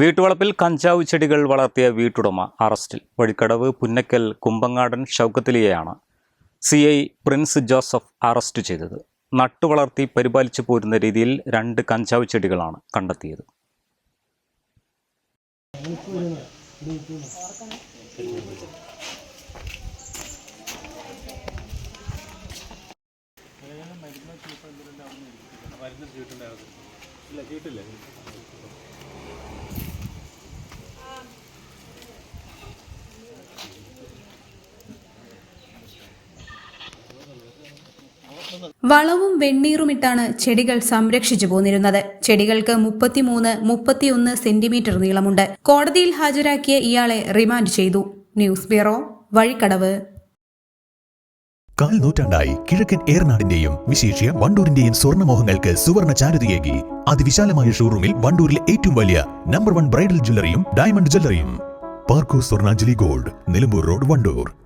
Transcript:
വീട്ടുവളപ്പിൽ കഞ്ചാവ് ചെടികൾ വളർത്തിയ വീട്ടുടമ അറസ്റ്റിൽ. Vazhikkadavu Punnakkal Kumbangadan ഷൗക്കത്തിലിയെയാണ് C I Prince Joseph arrest ചെയ്തത്. നട്ടുവളർത്തി പരിപാലിച്ചു പോരുന്ന രീതിയിൽ രണ്ട് കഞ്ചാവ് ചെടികളാണ് കണ്ടെത്തിയത്. വളവും വെണ്ണീറുമിട്ടാണ് ചെടികൾ സംരക്ഷിച്ചു പോന്നിരുന്നത്. ചെടികൾക്ക് മുപ്പത്തിമൂന്ന് മുപ്പത്തിയൊന്ന് സെന്റിമീറ്റർ നീളമുണ്ട്. കോടതിയിൽ ഹാജരാക്കിയ ഇയാളെ റിമാൻഡ് ചെയ്തു. News bureau Vazhikkadavu. കാൽ നൂറ്റാണ്ടായി കിഴക്കൻ ഏറനാടിന്റെയും വിശേഷ്യ വണ്ടൂരിന്റെയും സ്വർണമോഹങ്ങൾക്ക് സുവർണ ചാരുതയേകി. അതിവിശാലമായ ഷോറൂമിൽ വണ്ടൂരിലെ ഏറ്റവും വലിയ നമ്പർ വൺ ബ്രൈഡൽ ജ്വല്ലറിയും diamond ജ്വല്ലറിയും. Parco Swarnanjali gold Nilambur road Wandoor.